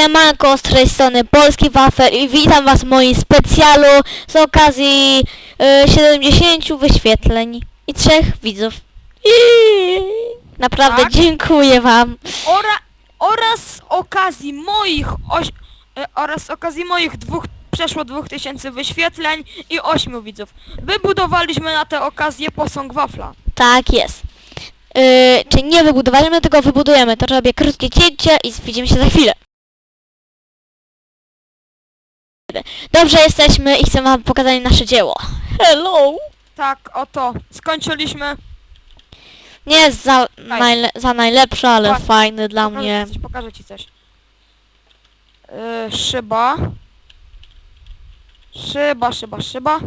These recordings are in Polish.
Siemanko, z tej strony Polski Wafel i witam was w moim specjalu z okazji y, 70 wyświetleń i trzech widzów. Iii, naprawdę Tak? dziękuję wam. Ora, oraz z okazji moich oś, e, oraz z okazji moich dwóch przeszło 2000 wyświetleń i 8 widzów. Wybudowaliśmy na tę okazję posąg wafla. Tak jest. Y, czy nie wybudowaliśmy, tylko wybudujemy. To robię krótkie cięcie i widzimy się za chwilę. Dobrze jesteśmy i chcę wam pokazać nasze dzieło. Hello! Tak, oto. Skończyliśmy. Nie jest za, najle za najlepszy, ale Właśnie. fajny dla Pokażę mnie. ci coś, pokażę ci coś. Yy, szyba. Szyba, szyba, szyba.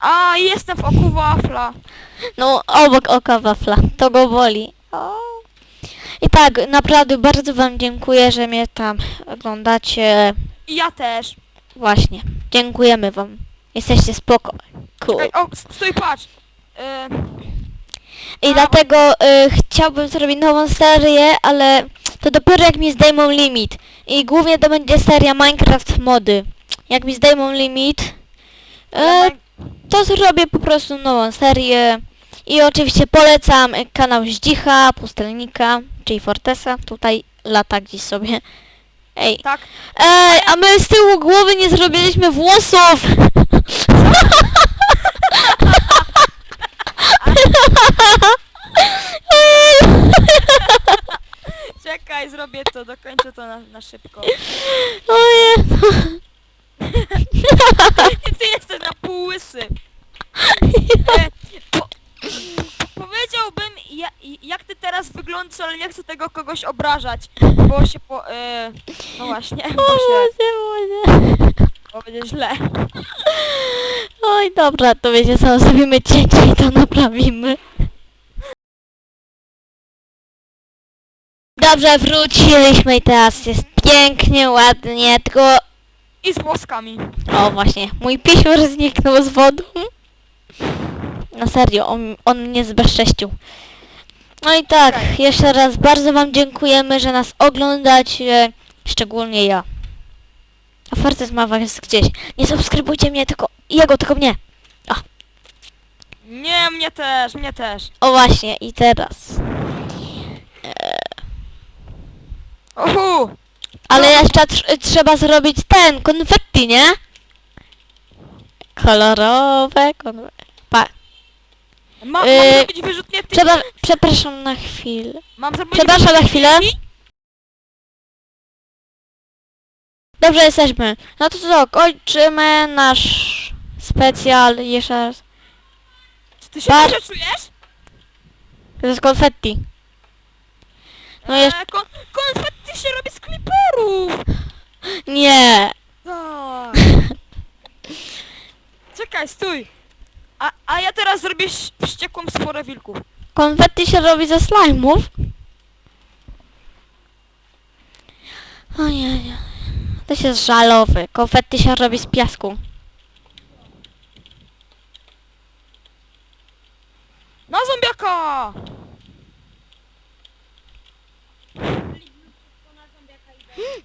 A, jestem w oku wafla. No, obok oka wafla. To go boli. O. I tak, naprawdę bardzo wam dziękuję, że mnie tam oglądacie. I ja też. Właśnie. Dziękujemy wam. Jesteście spoko. Cool. Ej, o, stój, patrz. Yy, I dlatego y, chciałbym zrobić nową serię, ale to dopiero jak mi zdejmą limit. I głównie to będzie seria Minecraft mody. Jak mi zdejmą limit, y, to zrobię po prostu nową serię. I oczywiście polecam y, kanał Zdzicha, Pustelnika, czyli Fortesa. Tutaj lata gdzieś sobie. Ej, tak. ej, a my z tyłu głowy nie zrobiliśmy włosów! Czekaj, zrobię to, dokończę to na, na szybko. Ojej. Ty jesteś na pół łysy. E, po, powiedziałbym, ja, jak ty teraz wyglądasz, ale nie chcę tego kogoś obrażać, bo się po... E, no właśnie, bo się... Boże, Boże. Bo będzie źle. Oj, dobra, to wiecie co, zrobimy cięcie i to naprawimy. Dobrze, wróciliśmy i teraz jest pięknie, ładnie, tylko... I z włoskami. O, właśnie, mój pisior zniknął z wodą. Na serio, on, on mnie zbezcześcił. No i tak, jeszcze raz bardzo wam dziękujemy, że nas oglądacie, szczególnie ja. A Fortes ma was gdzieś. Nie subskrybujcie mnie, tylko jego, tylko mnie. Nie, mnie też, mnie też. O właśnie, i teraz. Uhu! Ale No. jeszcze tr trzeba zrobić ten, konfetti, nie? Kolorowe konfetti. Pa. Ma, mam Yy, zrobić wyrzutnie ty... Przeba przepraszam na chwilę. Mam zrobić Przepraszam na chwilę. Dobrze jesteśmy. No to co, kończymy nasz specjal jeszcze raz. Czy ty się Bar- dobrze czujesz? To jest konfetti. No jeszcze... Eee, kon konfetti się robi z kliperów! Nie. Tak. Czekaj, stój! A, a ja teraz zrobię ś- wściekłą sforę wilków. Konfetti się robi ze slajmów. Ojej. To się jest żalowy. Konfetti się robi z piasku. Na zombiaka!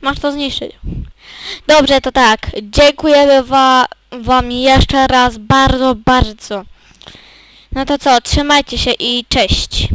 Masz to zniszczyć. Dobrze, to tak. Dziękujemy wa wam jeszcze raz bardzo, bardzo. No to co, trzymajcie się i cześć.